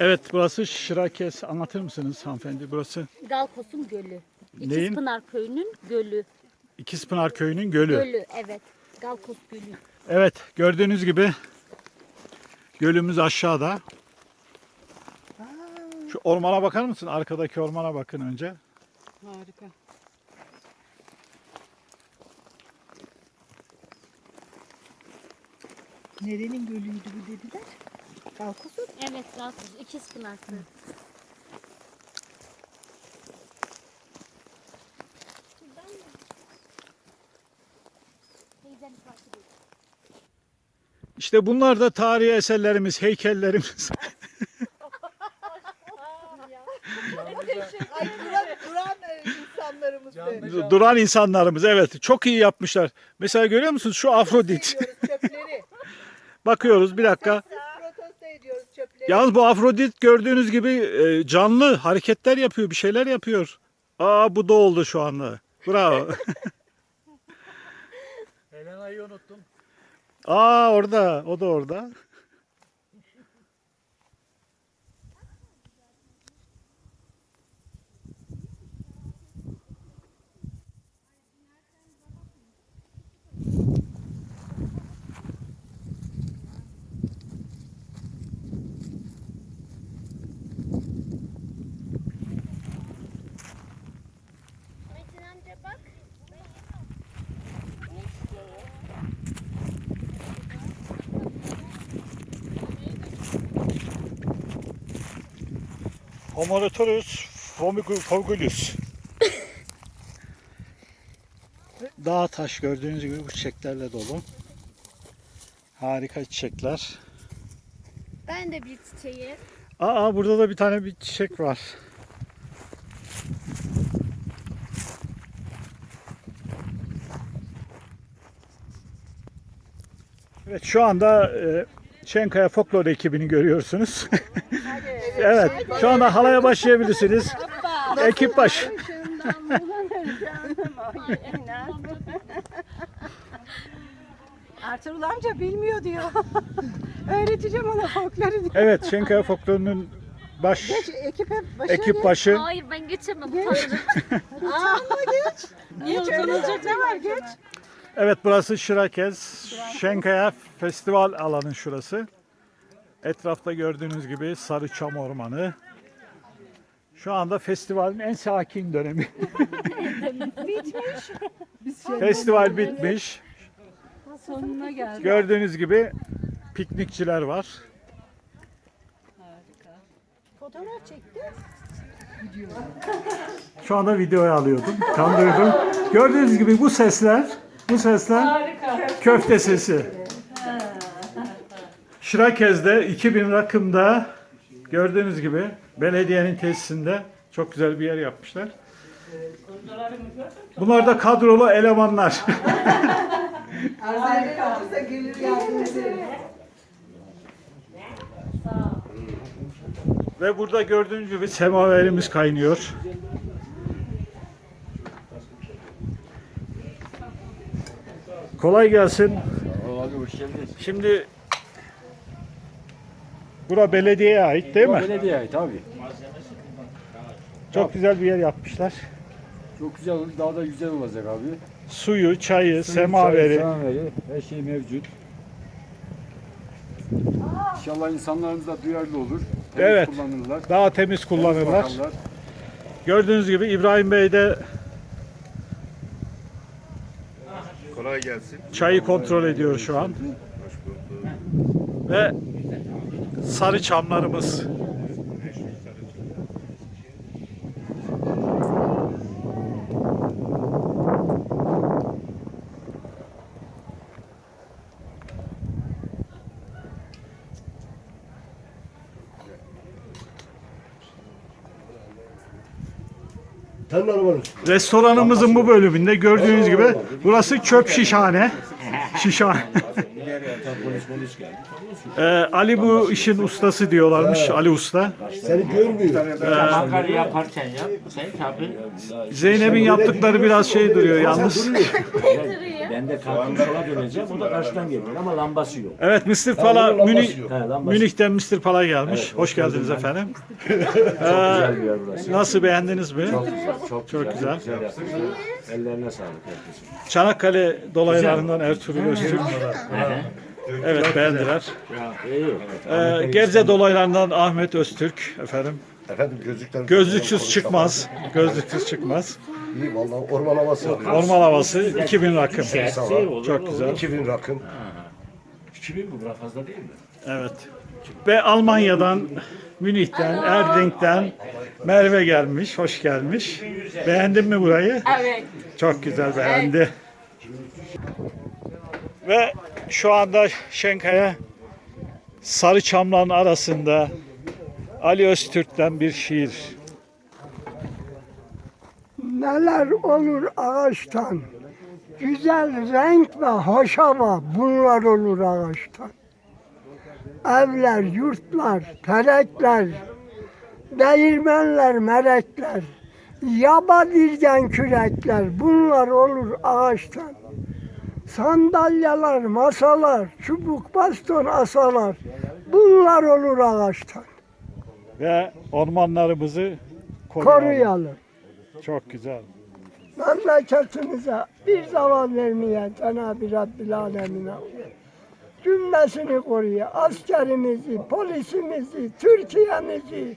Evet burası Şirakes. Anlatır mısınız hanımefendi? Burası Galkos'un gölü. Neyin? İkizpınar köyünün gölü. İkizpınar Köyü'nün gölü. Gölü evet. Galkos gölü. Evet gördüğünüz gibi gölümüz aşağıda. Şu ormana bakar mısın? Arkadaki ormana bakın önce. Harika. Nerenin gölüydü bu dediler? Kalkos'un. Evet Galkos. İkizpınar köyü. İşte bunlar da tarihi eserlerimiz, heykellerimiz. Ay duran, duran insanlarımız be. Duran insanlarımız evet çok iyi yapmışlar. Mesela görüyor musunuz şu Afrodit. Çöpleri. Bakıyoruz bir dakika. Yalnız bu Afrodit gördüğünüz gibi e, canlı hareketler yapıyor, bir şeyler yapıyor. Aa bu da oldu şu anda. Bravo. Helena'yı unuttum. Aa orada, o da orada. Homolotorus fogulus. Dağ taş gördüğünüz gibi bu çiçeklerle dolu. Harika çiçekler. Ben de bir çiçeği. Aa burada da bir tane bir çiçek var. Evet şu anda e, Çenkaya Folklore ekibini görüyorsunuz. evet şu anda halaya başlayabilirsiniz. Ekip baş. Ertuğrul amca bilmiyor diyor. Öğreteceğim ona folkloru diyor. Evet Çenkaya Folklore'nun baş Geç ekip hep başına ekip başı. Hayır ben geçemem. Utanırım. Aa, geç. Niye utanılacak ne var geç. Evet burası Şirakez. Şenkaya Festival alanı şurası. Etrafta gördüğünüz gibi Sarıçam Ormanı. Şu anda festivalin en sakin dönemi. Festival bitmiş. Sonuna geldi. Gördüğünüz gibi piknikçiler var. Fotoğraf çekti. Şu anda videoya alıyordum. Kandırdım. Gördüğünüz gibi bu sesler, bu sesler köfte sesi. Şirakez'de 2000 rakımda gördüğünüz gibi belediyenin tesisinde çok güzel bir yer yapmışlar. Bunlar da kadrolu elemanlar. Arzelde olursa gelir yardım ederim. Ve burada gördüğünüz gibi semaverimiz kaynıyor. Kolay gelsin. Şimdi bura belediyeye ait değil mi? Belediye ait abi. Çok güzel bir yer yapmışlar. Çok güzel olur. Daha da güzel olacak abi. Suyu, çayı, semaveri. Semaveri. Her şey mevcut. İnşallah insanlarımız da duyarlı olur. Temiz Evet. kullanırlar. Daha temiz kullanırlar. bakarlar. Gördüğünüz gibi İbrahim Bey de Kolay gelsin. çayı kontrol ediyor şu an. Ve sarı çamlarımız. Restoranımızın bu bölümünde gördüğünüz gibi burası çöp şişhane. Şişhane. Ee, Ali bu işin ustası diyorlarmış Ali Usta. Seni görmüyor. Mangarı yaparken yap. Sen tabii Zeynep'in yaptıkları biraz şey duruyor yalnız. Ben de kalktım sola döneceğim. O da karşıdan geliyor ama lambası yok. Evet Mr. Pala Münih, He, lambası. Münih'ten Mr. Pala gelmiş. Evet, hoş hoş geldiniz efendim. Güzel bir yer burası. Nasıl beğendiniz mi? Çok güzel. Çok, Çok güzel. güzel yapmışlar. Ellerine sağlık herkesin. Çanakkale dolaylarından Ertuğrul Öztürk. Evet beğendiler. İyi. Ee, Gebze dolaylarından Ahmet Öztürk efendim. Efendim gözlükler. Gözlüksüz çıkmaz. Gözlüksüz çıkmaz. İyi vallahi orman havası. Orman havası 2000 rakım. Çok güzel. 2000 rakım. 2000 bu kadar fazla değil mi? Evet. Ve Almanya'dan, Münih'ten, Erding'den Merve gelmiş. Hoş gelmiş. Beğendin mi burayı? Evet. Çok güzel beğendi. Ve şu anda Şenkaya Sarı Çamların arasında Ali Öztürk'ten bir şiir. Neler olur ağaçtan. Güzel renk ve hoş hava bunlar olur ağaçtan. Evler, yurtlar, terekler, değirmenler, merekler, yaba dirgen kürekler bunlar olur ağaçtan. Sandalyeler, masalar, çubuk baston asalar bunlar olur ağaçtan. Ve ormanlarımızı koruyalım. Koruyalım. Çok güzel. memleketimize bir zaman vermeyen Cenab-ı Rabbil Alemine cümlesini koruyor. Askerimizi, polisimizi, Türkiye'mizi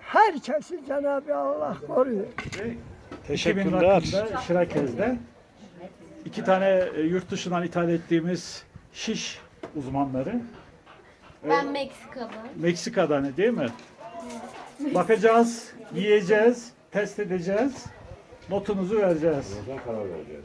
herkesi Cenab-ı Allah koruyor. Teşekkürler. Şirakez'de iki tane e, yurt dışından ithal ettiğimiz şiş uzmanları. Ben Meksika'dan. Meksika'dan değil mi? Bakacağız, yiyeceğiz, test edeceğiz, notunuzu vereceğiz. Karar vereceğiz.